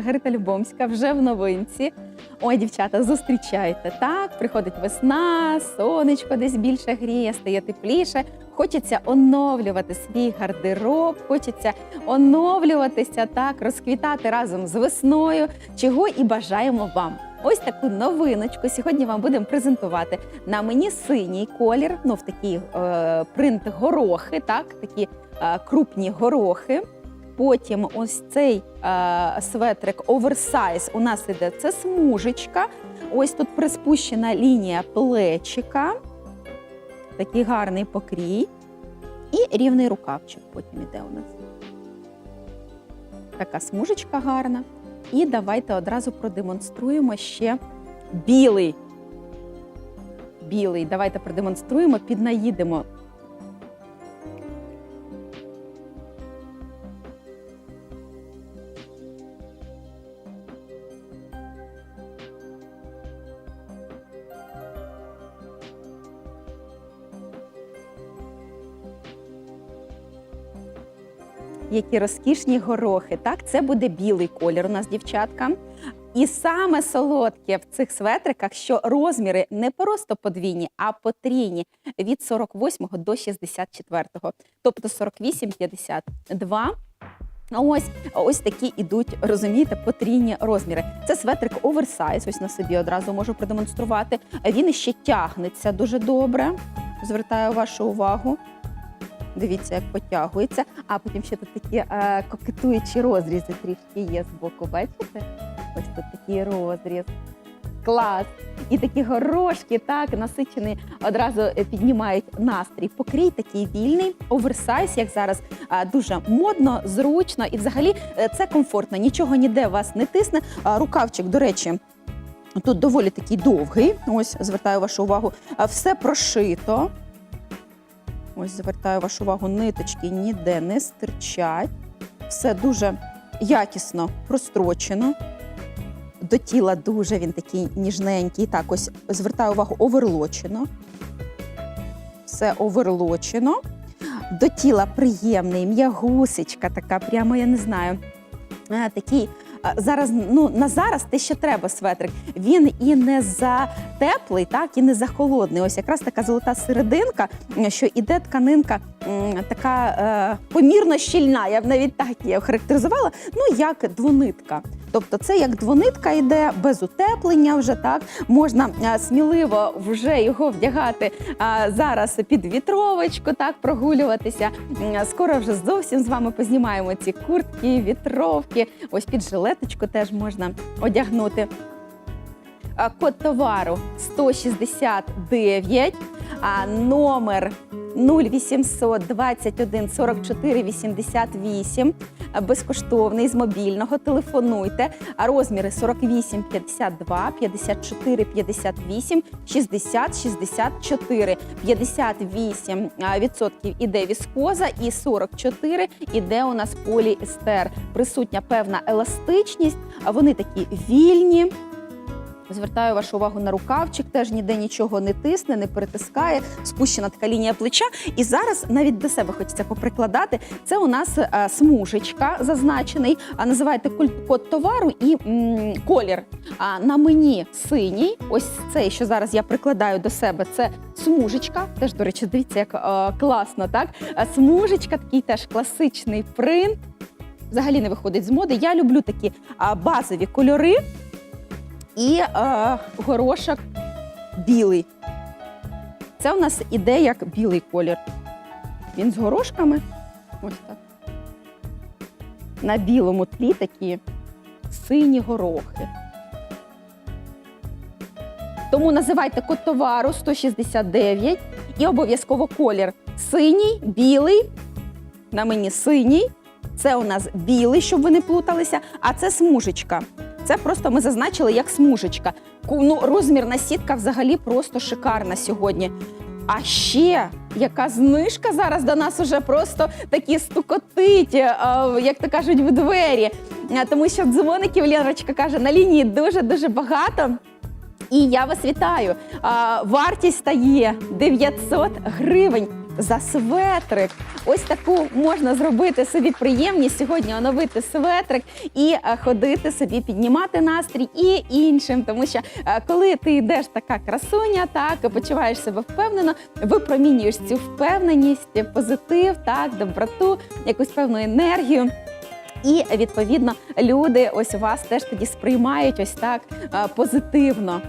Грита Любомська вже в новинці. Ой, дівчата, зустрічайте. Так, приходить весна, сонечко десь більше гріє, стає тепліше. Хочеться оновлювати свій гардероб, хочеться оновлюватися, так, розквітати разом з весною, чого і бажаємо вам. Ось таку новиночку сьогодні вам будемо презентувати. На мені синій колір, ну в такий е, принт горохи, так, такі е, крупні горохи. Потім ось цей е, светрик оверсайз у нас іде це смужечка. Ось тут приспущена лінія плечика, такий гарний покрій. І рівний рукавчик потім іде у нас. Така смужечка гарна. І давайте одразу продемонструємо ще білий. Білий. Давайте продемонструємо, піднаїдемо. Які розкішні горохи. Так, це буде білий колір у нас, дівчатка. І саме солодке в цих светриках, що розміри не просто подвійні, а потрійні від 48 до 64, тобто 48-52. А ось ось такі ідуть, розумієте, потрійні розміри. Це светрик оверсайз. Ось на собі одразу можу продемонструвати. Він ще тягнеться дуже добре. Звертаю вашу увагу. Дивіться, як потягується. А потім ще тут такі е, кокетуючі розрізи трішки є з боку. Бачите? Ось тут такий розріз. Клас! І такі горошки, так, насичені, одразу е, піднімають настрій. Покрій такий вільний, оверсайз, як зараз е, дуже модно, зручно і взагалі е, це комфортно. Нічого ніде вас не тисне. Рукавчик, до речі. Тут доволі такий довгий. Ось звертаю вашу увагу. Все прошито. Ось звертаю вашу увагу, ниточки ніде не стирчать. Все дуже якісно прострочено. До тіла дуже він такий ніжненький. Так, ось звертаю увагу, оверлочено. Все оверлочено. До тіла приємний, м'ягусечка така, прямо я не знаю. е, Такий зараз, ну на зараз те, що треба светрик. Він і не за теплий, так і не за холодний. Ось якраз така золота серединка, що іде тканинка така е, помірно щільна. Я б навіть так її охарактеризувала. Ну як двонитка. Тобто, це як двонитка йде без утеплення. Вже так можна е, сміливо вже його вдягати е, зараз під вітровочку, так прогулюватися. Скоро вже зовсім з вами познімаємо ці куртки, вітровки. Ось під жилеточку теж можна одягнути. Код товару 169, а номер 0800 21 44 88, а, безкоштовний з мобільного. Телефонуйте. А розміри 48 52, 54 58, 60 64. 58 а, відсотків іде віскоза і 44 іде у нас поліестер. Присутня певна еластичність, вони такі вільні. Звертаю вашу увагу на рукавчик, теж ніде нічого не тисне, не перетискає, спущена така лінія плеча. І зараз навіть до себе хочеться поприкладати. Це у нас е, смужечка зазначений, а називаєте код товару і м, колір. А на мені синій. Ось цей, що зараз я прикладаю до себе, це смужечка. Теж, до речі, дивіться, як е, класно, так? А смужечка, такий теж класичний принт. Взагалі не виходить з моди. Я люблю такі а, базові кольори і е, горошок білий. Це у нас іде як білий колір. Він з горошками. Ось так. На білому тлі такі сині горохи. Тому називайте код товару 169 і обов'язково колір синій, білий. На мені синій. Це у нас білий, щоб ви не плуталися, а це смужечка. Це просто ми зазначили як смужечка. Ну, розмірна сітка взагалі просто шикарна сьогодні. А ще яка знижка зараз до нас уже просто такі стукотить, е, як то кажуть, в двері. Е, Тому що дзвоників Лєрочка каже, на лінії дуже-дуже багато. І я вас вітаю. Вартість стає 900 гривень. За светрик. Ось таку можна зробити собі приємність сьогодні оновити светрик і е, ходити собі, піднімати настрій і іншим. Тому що е, коли ти йдеш така красуня, так почуваєш себе впевнено, випромінюєш цю впевненість, позитив, так, доброту, якусь певну енергію. І відповідно люди ось вас теж тоді сприймають ось так е, позитивно.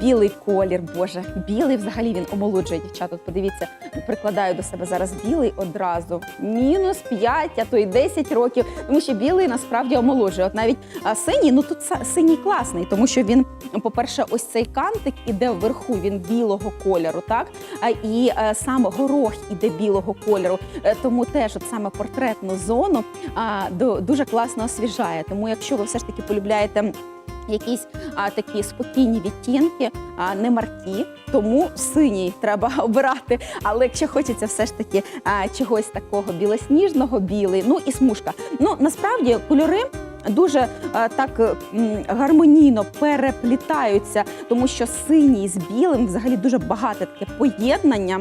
Білий колір, Боже, білий взагалі він омолоджує дівчат. От подивіться, прикладаю до себе зараз білий одразу. Мінус 5, а то й 10 років. Тому що білий насправді омолоджує. От навіть а, синій, ну тут синій класний, тому що він, по-перше, ось цей кантик іде вверху, він білого кольору, так? А, і е, сам горох іде білого кольору. Е, Тому теж от саме портретну зону а, до- дуже класно освіжає. Тому якщо ви все ж таки полюбляєте якісь а, такі спокійні відтінки, а, не маркі, тому синій треба обирати. Але якщо хочеться все ж таки а, чогось такого білосніжного, білий, ну і смужка. Ну насправді кольори. Дуже а, так гармонійно переплітаються, тому що синій з білим взагалі дуже багате таке поєднання.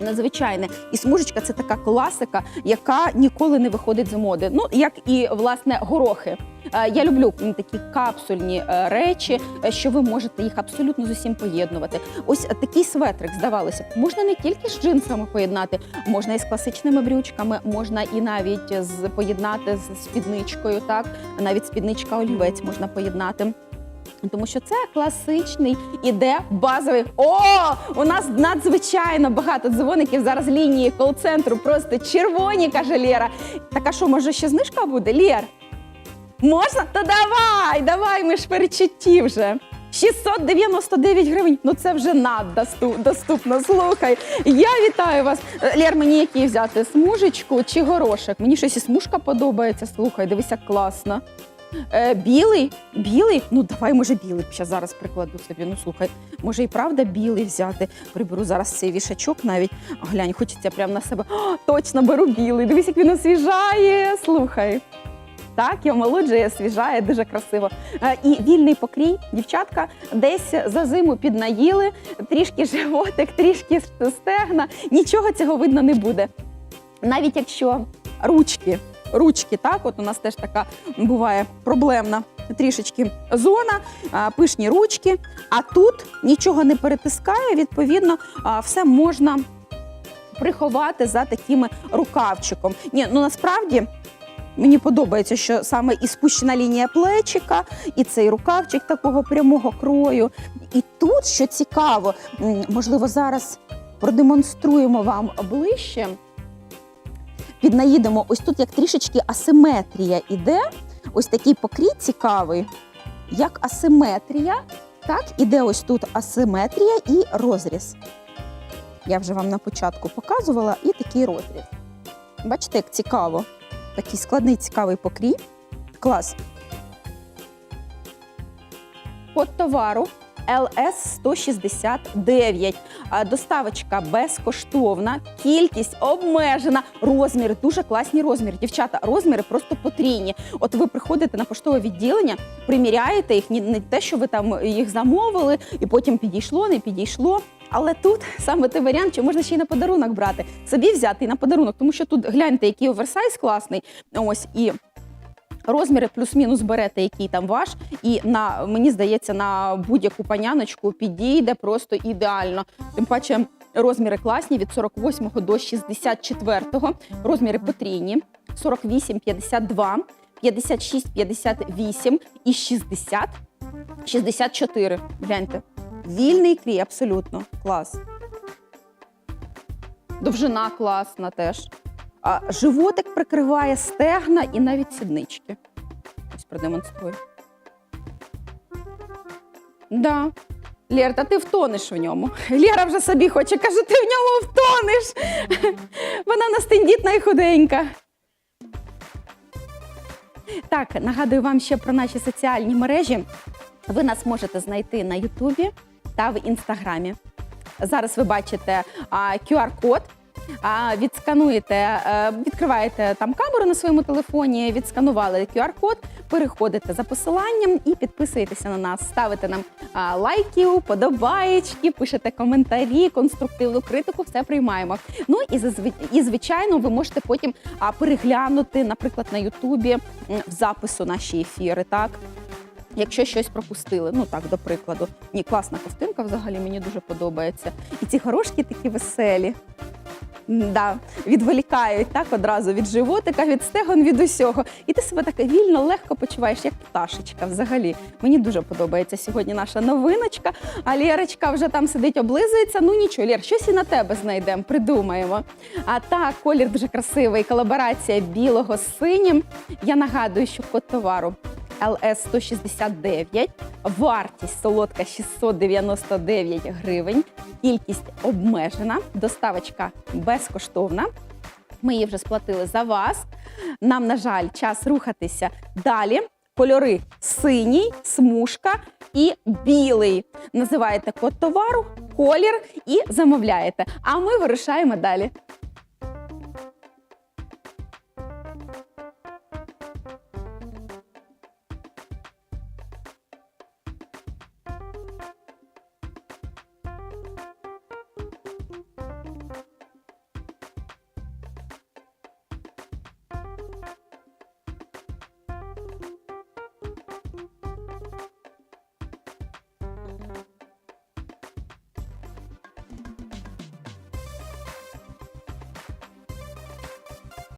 Надзвичайне і смужечка це така класика, яка ніколи не виходить з моди. Ну як і власне горохи. Е, Я люблю такі капсульні е, речі, е, що ви можете їх абсолютно з усім поєднувати. Ось такий светрик, здавалося б, можна не тільки з джинсами поєднати, можна і з класичними брючками, можна і навіть з поєднати з спідничкою. Так навіть спідничка олівець можна поєднати. Тому що це класичний іде базовий. О, у нас надзвичайно багато дзвоників зараз лінії кол-центру. Просто червоні, каже Лєра. Так а що, може ще знижка буде? Лєр? Можна? То давай, давай, ми ж перечутті вже. 699 гривень. Ну це вже наддосту- доступно. Слухай. Я вітаю вас. Е, Лєр, мені який взяти? Смужечку чи горошок? Мені щось і смужка подобається. Слухай, дивися, класно. Е, білий? Білий? Ну давай, може, білий. Ще зараз прикладу собі. Ну слухай, може і правда білий взяти. Приберу зараз цей вішачок навіть. Глянь, хочеться прямо на себе. О, точно беру білий. Дивись, як він освіжає. Слухай. Так, і омолоджує, освіжає, дуже красиво. Е, І вільний покрій, дівчатка, десь за зиму піднаїли, трішки животик, трішки стегна. Нічого цього видно не буде. Навіть якщо ручки, ручки, так, от у нас теж така буває проблемна трішечки зона, пишні ручки, а тут нічого не перетискає, відповідно, все можна приховати за такими рукавчиком. Ні, ну насправді. Мені подобається, що саме і спущена лінія плечика, і цей рукавчик такого прямого крою. І тут, що цікаво, можливо, зараз продемонструємо вам ближче. Піднаїдемо, ось тут як трішечки асиметрія іде. Ось такий покрій цікавий, як асиметрія. Так, іде ось тут асиметрія і розріз. Я вже вам на початку показувала, і такий розріз. Бачите, як цікаво. Такий складний цікавий покрій. Клас. Код товару LS 169. Доставочка безкоштовна, кількість обмежена, розміри дуже класні розміри. Дівчата, розміри просто потрійні. От ви приходите на поштове відділення, приміряєте їх, не те, що ви там їх замовили, і потім підійшло, не підійшло. Але тут саме той варіант, що можна ще й на подарунок брати, собі взяти і на подарунок, тому що тут гляньте, який оверсайз класний. Ось і розміри плюс-мінус берете, який там ваш, і на мені здається, на будь-яку паняночку підійде просто ідеально. Тим паче. Розміри класні від 48 до 64, розміри потрійні 48, 52, 56, 58 і 60, 64. Гляньте. Вільний крій, абсолютно. Клас. Довжина класна теж. Животик прикриває стегна і навіть сіднички. Ось продемонструю. Да. Лєр, та ти втонеш в ньому. Лєра вже собі хоче, каже, ти в ньому втонеш. Вона нас тендітна і худенька. Так, нагадую вам ще про наші соціальні мережі. Ви нас можете знайти на Ютубі та в Інстаграмі. Зараз ви бачите QR-код. Відскануєте, е, відкриваєте там камеру на своєму телефоні, відсканували QR-код, переходите за посиланням і підписуєтеся на нас. Ставите нам а, лайки, подобаєчки, пишете коментарі, конструктивну критику, все приймаємо. Ну і і звичайно, ви можете потім переглянути, наприклад, на Ютубі в запису наші ефіри. Так. Якщо щось пропустили, ну так, до прикладу. Ні, класна ковтинка взагалі мені дуже подобається. І ці горошки такі веселі. Да, відволікають так одразу від животика, від стегон, від усього. І ти себе так вільно, легко почуваєш, як пташечка взагалі. Мені дуже подобається сьогодні наша новиночка. А Лєрочка вже там сидить, облизується. Ну нічого, Лєр, щось і на тебе знайдемо, придумаємо. А так, колір дуже красивий, колаборація білого з синім. Я нагадую, що код товару ЛС 169, вартість солодка 699 гривень, кількість обмежена, доставочка безкоштовна. Ми її вже сплатили за вас. Нам, на жаль, час рухатися далі. Кольори синій, смужка і білий. Називаєте код товару, колір і замовляєте. А ми вирушаємо далі.